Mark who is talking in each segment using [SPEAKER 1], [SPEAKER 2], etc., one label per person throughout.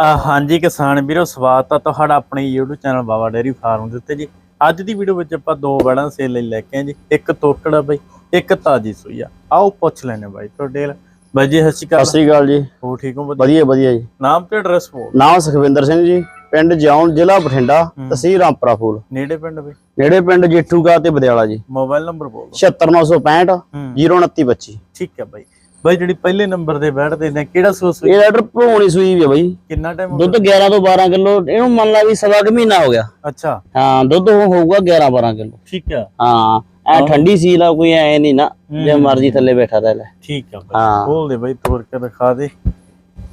[SPEAKER 1] ਹਾਂਜੀ ਕਿਸਾਨ ਵੀਰੋ ਸਵਾਗਤ ਆ ਤੁਹਾਡਾ ਆਪਣੇ YouTube channel Baba dairy farm ਦੇ ਉੱਤੇ ਜੀ। ਅੱਜ ਦੀ ਵੀਡੀਓ ਵਿੱਚ ਆਪਾਂ ਦੋ ਬੜਾਂ ਸੇਲ ਲਈ ਲੈ ਕੇ ਆਏ ਜੀ। ਇੱਕ ਤੋਕੜਾ ਬਾਈ ਇੱਕ ਤਾਜੀ ਸੂਈ ਆ। ਆਓ ਪੁੱਛ ਲੈਣੇ ਬਾਈ ਤੁਹਾਡੇ ਬਾਈ ਜੀ ਸਤਿ ਸ਼੍ਰੀ
[SPEAKER 2] ਸਤਿ
[SPEAKER 1] ਅਕਾਲ
[SPEAKER 2] ਸ੍ਰੀ ਅਕਾਲ ਜੀ।
[SPEAKER 1] ਹੋ ਠੀਕ ਹੋ? ਵਧੀਆ।
[SPEAKER 2] ਵਧੀਆ ਜੀ।
[SPEAKER 1] ਨਾਮ ਤੇ ਐਡਰੈਸ ਬੋਲ।
[SPEAKER 2] ਨਾਮ ਸੁਖਵਿੰਦਰ ਸਿੰਘ ਜੀ ਪਿੰਡ ਜਿਉਣ ਜ਼ਿਲ੍ਹਾ ਬਠਿੰਡਾ ਤਹਿਸੀਲ ਰਾਮਪੁਰਾ ਫੂਲ।
[SPEAKER 1] ਨੇੜੇ ਪਿੰਡ ਬਈ?
[SPEAKER 2] ਨੇੜੇ ਪਿੰਡ ਜੇਠੂਗਾ ਤੇ ਬਦਿਆਲਾ ਜੀ।
[SPEAKER 1] ਮੋਬਾਈਲ ਨੰਬਰ ਬੋਲ।
[SPEAKER 2] 76965
[SPEAKER 1] ਹੂੰ।
[SPEAKER 2] 02925
[SPEAKER 1] ਠੀਕ ਹੈ ਬਾਈ। ਬਾਈ ਜਿਹੜੀ ਪਹਿਲੇ ਨੰਬਰ ਤੇ ਬੈਠਦੇ ਨੇ ਕਿਹੜਾ ਸੂਆ ਸੂਈ?
[SPEAKER 2] ਇਹ ਲੈਟਰ ਭਰੋਣੀ ਸੂਈ ਵੀ ਆ ਬਾਈ।
[SPEAKER 1] ਕਿੰਨਾ ਟਾਈਮ
[SPEAKER 2] ਦੁੱਧ 11 ਤੋਂ 12 ਕਿਲੋ ਇਹਨੂੰ ਮੰਨ ਲਾ ਵੀ ਸਵਾ ਕੁ ਮਹੀਨਾ ਹੋ ਗਿਆ।
[SPEAKER 1] ਅੱਛਾ।
[SPEAKER 2] ਹਾਂ ਦੁੱਧ ਹੋਊਗਾ 11 12 ਕਿਲੋ।
[SPEAKER 1] ਠੀਕ ਆ।
[SPEAKER 2] ਹਾਂ ਐ ਠੰਡੀ ਸੀ ਲਾ ਕੋਈ ਐ ਨਹੀਂ ਨਾ ਜੇ ਮਰਜ਼ੀ ਥੱਲੇ ਬੈਠਾ ਰਹਿ ਲੈ।
[SPEAKER 1] ਠੀਕ ਆ ਬਾਈ।
[SPEAKER 2] ਹਾਂ।
[SPEAKER 1] ਖੋਲ ਦੇ ਬਾਈ ਤੋੜ ਕੇ ਦਿਖਾ ਦੇ।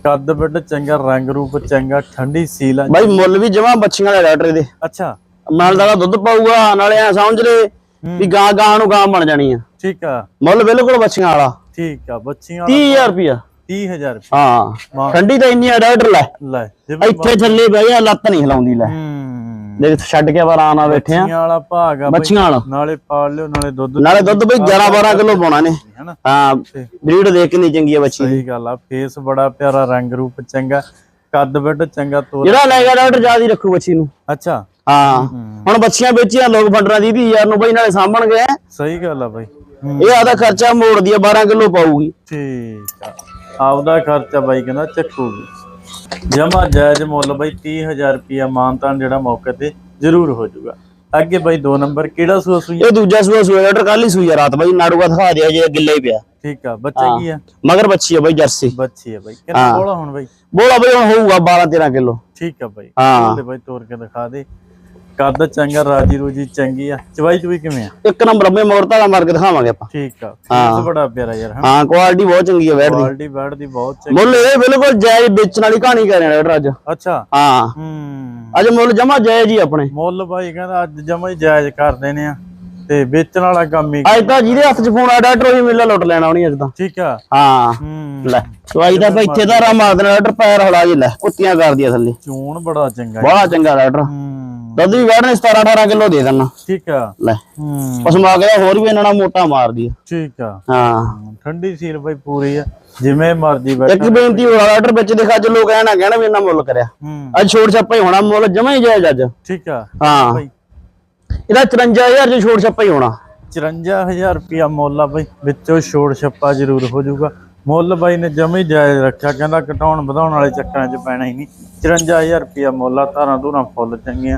[SPEAKER 1] ਕੱਦ ਬਿੱਡ ਚੰਗਾ ਰੰਗ ਰੂਪ ਚੰਗਾ ਠੰਡੀ ਸੀਲ ਆ।
[SPEAKER 2] ਬਾਈ ਮੁੱਲ ਵੀ ਜਮਾ ਬੱਚੀਆਂ ਵਾਲੇ ਲੈਟਰ ਦੇ
[SPEAKER 1] ਅੱਛਾ।
[SPEAKER 2] ਨਾਲ ਦਾ ਦੁੱਧ ਪਾਊਗਾ ਨਾਲੇ ਐ ਸਮਝ ਲੈ ਵੀ ਗਾਂ ਗਾਂ ਨੂੰ ਗਾਂ ਬਣ ਜਾਣੀ ਆ।
[SPEAKER 1] ਠੀਕ ਆ।
[SPEAKER 2] ਮੁੱਲ ਬਿਲਕੁਲ ਬੱਚੀਆਂ ਵਾਲਾ।
[SPEAKER 1] ਠੀਕ ਆ ਬੱਚੀਆਂ
[SPEAKER 2] 30000 ਰੁਪਿਆ
[SPEAKER 1] 30000
[SPEAKER 2] ਹਾਂ
[SPEAKER 1] ਵਾਹ।
[SPEAKER 2] ਠੰਡੀ ਤਾਂ ਇੰਨੀ ਡਾਕਟਰ ਲੈ।
[SPEAKER 1] ਲੈ
[SPEAKER 2] ਇੱਥੇ ਥੱਲੇ ਬਹਿ ਜਾ ਲੱਤ ਨਹੀਂ ਹਿਲਾਉਂਦੀ ਲੈ।
[SPEAKER 1] ਹੂੰ।
[SPEAKER 2] ਦੇਖ ਛੱਡ ਕੇ ਆਰਾਮ ਨਾਲ ਬੈਠੇ ਆ।
[SPEAKER 1] ਬੱਚੀਆਂ ਵਾਲਾ ਭਾਗ ਆ ਬਾਈ।
[SPEAKER 2] ਬੱਚੀਆਂ ਵਾਲਾ।
[SPEAKER 1] ਨਾਲੇ ਪਾਲ ਲਿਓ ਨਾਲੇ ਦੁੱਧ
[SPEAKER 2] ਨਾਲੇ ਦੁੱਧ ਬਈ 11 12 ਕਿਲੋ ਪਾਉਣਾ ਨੇ। ਹਾਂ ਬਰੀਡ ਦੇਖ ਕੇ ਨਹੀਂ ਚੰਗੀ ਆ ਬੱਚੀ
[SPEAKER 1] ਸਹੀ ਗੱਲ ਆ ਫੇਸ ਬੜਾ ਪਿਆਰਾ ਰੰਗ ਰੂਪ ਚੰਗਾ ਕੱਦ ਬਿੱਡ ਚੰਗਾ ਤੋਰ
[SPEAKER 2] ਜਿਹੜਾ ਲੈ ਗਿਆ ਡਾਕਟਰ ਜ਼ਿਆਦਾ ਰੱਖੂ ਬੱਚੀ ਨੂੰ।
[SPEAKER 1] ਅੱਛਾ।
[SPEAKER 2] ਹਾਂ। ਹੁਣ ਬੱਚੀਆਂ ਵੇਚੀਆਂ ਲੋਕ ਫੰਡਰਾਂ ਦੀ 20000 ਨੂੰ ਬਈ ਨਾਲੇ ਸਾਂਭਣਗੇ।
[SPEAKER 1] ਸਹੀ ਗੱਲ ਆ ਬਾਈ। ਹੂੰ,
[SPEAKER 2] ਇਹ ਆਦਾ ਖਰਚਾ ਮੋੜਦੀ ਆ 12 ਕਿਲੋ ਪਾਊਗੀ।
[SPEAKER 1] ਠੀਕ ਆ। ਆਪਦਾ ਖਰਚਾ ਬਾਈ ਕਹਿੰਦਾ ਚੱਕੂਗੀ। ਜਮਾ ਜਾਇਜ਼ ਮੁੱਲ ਬਾਈ 30000 ਰੁਪਿਆ ਮਾਨਤਾਨ ਜਿਹੜਾ ਮੌਕੇ ਤੇ ਜ਼ਰੂਰ ਹੋ ਜਾਊਗਾ। ਅੱਗੇ ਬਾਈ ਦੋ ਨੰਬਰ ਕਿਹੜਾ ਸੂਆ ਸੂਈ
[SPEAKER 2] ਇਹ ਦੂਜਾ ਸੂਆ ਸੂਆ ਡਾਕਟਰ ਕੱਲ ਹੀ ਸੂਈ ਆ ਰਾਤ ਬਈ ਨਾੜੂਗਾ ਦਿਖਾ ਦਿਆ ਜੇ ਗਿੱਲੇ ਹੀ ਪਿਆ।
[SPEAKER 1] ਠੀਕ ਆ ਬੱਚਾ ਕੀ ਆ?
[SPEAKER 2] ਮਗਰ ਬੱਚੀ ਆ ਬਈ ਜਰਸੀ।
[SPEAKER 1] ਬੱਚੀ ਆ ਬਾਈ। ਕਿੰਨਾ ਬੋਲਾ ਹੁਣ ਬਾਈ?
[SPEAKER 2] ਬੋਲਾ ਬਈ ਹੁਣ ਹੋਊਗਾ 12 13 ਕਿਲੋ।
[SPEAKER 1] ਠੀਕ ਆ ਬਾਈ।
[SPEAKER 2] ਹਾਂ।
[SPEAKER 1] ਤੇ ਬਾਈ ਤੋੜ ਕੇ ਦਿਖਾ ਦੇ। ਕੱਦ ਚੰਗਾ ਰਾਜੀ ਰੂਜੀ ਚੰਗੀ ਆ। ਚਵਾਈ ਚੁਈ ਕਿਵੇਂ ਆ?
[SPEAKER 2] ਇੱਕ ਨੰਬਰ ਮੇ ਮੋਰਤਾ ਦਾ ਮਾਰ ਕੇ ਦਿਖਾਵਾਂਗੇ ਆਪਾਂ।
[SPEAKER 1] ਠੀਕ ਆ। ਫੇਸ ਬੜਾ ਪਿਆਰਾ ਯਾਰ ਹਾਂ
[SPEAKER 2] ਹਾਂ ਕੁਆਲਿਟੀ ਬਹੁਤ ਚੰਗੀ ਆ ਬੈਠ ਦੀ।
[SPEAKER 1] ਕੁਆਲਿਟੀ ਬੈਡ ਦੀ ਬਹੁਤ ਚੰਗੀ।
[SPEAKER 2] ਮੁੱਲ ਇਹ ਬਿਲਕੁਲ ਜਾਇਜ਼ ਵੇਚਣ ਵਾਲੀ ਕਹਾਣੀ ਕਰ ਰਿਹਾ ਡਾਕਟਰ ਅੱਜ।
[SPEAKER 1] ਅੱਛਾ।
[SPEAKER 2] ਹਾਂ।
[SPEAKER 1] ਹੂੰ।
[SPEAKER 2] ਅੱਜ ਮੁੱਲ ਜਮਾ ਜਾਇਜ਼ ਹੀ ਆਪਣੇ।
[SPEAKER 1] ਮੁੱਲ ਬਾਈ ਕਹਿੰਦਾ ਅੱਜ ਜਮਾ ਹੀ ਜਾਇਜ਼ ਕਰ ਦੇਣੇ ਆ। ਤੇ ਵੇਚਣ ਵਾਲਾ ਕੰਮ ਹੀ
[SPEAKER 2] ਅੱਜ ਤਾਂ ਜਿਹਦੇ ਹੱਥ 'ਚ ਫੋਨ ਆ ਡਾਕਟਰ ਉਹੀ ਮੇਲਾ ਲੁੱਟ ਲੈਣਾ ਉਹਨੀ ਅੱਜ ਤਾਂ।
[SPEAKER 1] ਠੀਕ ਆ।
[SPEAKER 2] ਹਾਂ।
[SPEAKER 1] ਹੂੰ।
[SPEAKER 2] ਲੈ ਦਵਾਈ ਦਾ ਭਾਈ ਇੱਥੇ ਦਾ ਰਾ ਮਾਰ ਦੇਣਾ ਡਾਕਟਰ ਪੈਰ ਹਲਾ ਜੀ ਲੈ ਕੁੱਤੀਆਂ ਕਰਦੀ ਆ ਥੱਲੇ।
[SPEAKER 1] ਚੂਣ ਬੜਾ ਚੰਗਾ ਹੈ।
[SPEAKER 2] ਬੜਾ ਚੰਗਾ ਡਾਕਟਰ।
[SPEAKER 1] ਹੂੰ।
[SPEAKER 2] ਦੁੱਧ ਵੀ ਵੜਨੇ 17 18 ਕਿਲੋ ਦੇ ਦੇਣਾ।
[SPEAKER 1] ਠੀਕ ਆ।
[SPEAKER 2] ਲੈ।
[SPEAKER 1] ਹੂੰ।
[SPEAKER 2] ਪਸਮਾ ਗਿਆ ਹੋਰ ਵੀ ਇਹਨਾਂ ਨਾਲ ਮੋਟਾ ਮਾਰਦੀ ਆ।
[SPEAKER 1] ਠੀਕ ਆ।
[SPEAKER 2] ਹਾਂ।
[SPEAKER 1] ਠੰਡੀ ਸੀਲ ਬਾਈ ਪੂਰੀ ਆ ਜਿਵੇਂ ਮਰਜ਼ੀ ਬੈਠ
[SPEAKER 2] ਇੱਕ ਬੇਨਤੀ ਹੋਰ ਆ ਡਾਕਟਰ ਵਿੱਚ ਦੇਖਾ ਚ ਲੋਕ ਕਹਿਣਾ ਕਹਿਣਾ ਵੀ ਇਹਨਾਂ ਮੁੱਲ ਕਰਿਆ। ਅੱਜ ਛੋੜ ਛੱਪਾ ਹੀ ਹੋਣਾ ਮੁੱਲ ਜਮਾ ਹੀ ਜਾਇਜ਼ ਅੱਜ।
[SPEAKER 1] ਠੀਕ ਆ।
[SPEAKER 2] ਹਾਂ। ਇਹਦਾ 54000 ਚ ਛੋੜ ਛੱਪਾ ਹੀ ਹੋਣਾ।
[SPEAKER 1] 54000 ਰੁਪਿਆ ਮੁੱਲ ਆ ਬਾਈ ਵਿੱਚੋਂ ਛੋੜ ਛੱਪਾ ਜ਼ਰੂਰ ਹੋ ਜਾਊਗਾ। ਮੁੱਲ ਬਾਈ ਨੇ ਜਮੇ ਹੀ ਜਾਇਜ਼ ਰੱਖਿਆ ਕਹਿੰਦਾ ਘਟਾਉਣ ਵਧਾਉਣ ਵਾਲੇ ਚੱਕਰਾਂ 'ਚ ਪੈਣਾ ਹੀ ਨਹੀਂ। 54000 ਰੁਪਿਆ ਮੁੱਲ ਆ ਧਾਰਾਂ ਧੂਰਾਂ ਫੁੱਲ ਚੰਗੀਆਂ।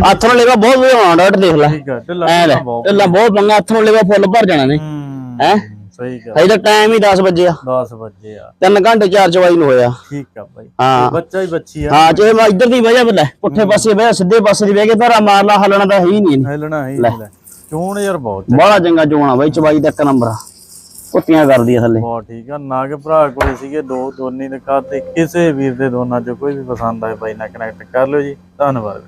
[SPEAKER 2] ਹੱਥ ਨਾਲ ਲੈਗਾ ਬਹੁਤ ਵਧੀਆ ਹੋਣਾ ਡਾਕਟਰ ਦੇਖ ਲੈ।
[SPEAKER 1] ਠੀਕ ਆ ਢਿੱਲਾ ਬਹੁਤ
[SPEAKER 2] ਪੰਗਾ ਹੱਥ ਨਾਲ ਲੈਗਾ ਫੁੱਲ ਭਰ ਜਾਣਾ ਨੇ।
[SPEAKER 1] ਹੂੰ
[SPEAKER 2] ਹੈਂ?
[SPEAKER 1] ਸਹੀ ਗੱਲ।
[SPEAKER 2] ਹਜੇ ਤਾਂ ਟਾਈਮ ਹੀ 10 ਵਜੇ ਆ।
[SPEAKER 1] 10 ਵਜੇ ਆ।
[SPEAKER 2] 3 ਘੰਟੇ 4 ਚਵਾਈ ਨੂੰ ਹੋਇਆ।
[SPEAKER 1] ਠੀਕ ਆ ਬਾਈ।
[SPEAKER 2] ਹਾਂ।
[SPEAKER 1] ਬੱਚਾ ਹੀ ਬੱਚੀ ਆ।
[SPEAKER 2] ਹਾਂ ਜੇ ਮੈਂ ਇੱਧਰ ਦੀ ਵਜ੍ਹਾ ਬੱਲੇ ਪੁੱਠੇ ਪਾਸੇ ਬਹਿ ਸਿੱਧੇ ਪਾਸੇ ਦੀ ਬਹਿ ਕੇ ਧਾਰਾ ਮਾਰ ਲਾ ਹਲਣਾ ਤਾਂ ਹੈ ਹੀ ਨਹੀਂ
[SPEAKER 1] ਹਿਲਣਾ ਹੀ ਨਹੀਂ ਲੈ। ਚੂਣ ਯਾਰ ਬਹੁਤ ਚੰਗਾ,
[SPEAKER 2] ਬੜਾ ਚੰਗਾ ਚੋਣਾ ਬਾਈ ਚਵਾਈ ਦਾ ਇੱਕ ਨੰਬਰ ਆ। ਕੁੱਤੀਆਂ ਕਰਦੀ ਆ ਥੱਲੇ।
[SPEAKER 1] ਬਹੁਤ ਠੀਕ ਆ। ਨਾਗ ਭਰਾ ਕੋਲੇ ਸੀਗੇ, ਦੋ ਦੋਨੀ ਦੇ ਤੇ ਕਿਸੇ ਵੀਰ ਦੇ ਦੋਨਾਂ ਚੋਂ ਕੋਈ ਵੀ ਪਸੰਦ ਆਏ, ਬਾਈ ਨਾਲ ਕਨੈਕਟ ਕਰ ਲਿਓ ਜੀ। ਧੰਨਵਾਦ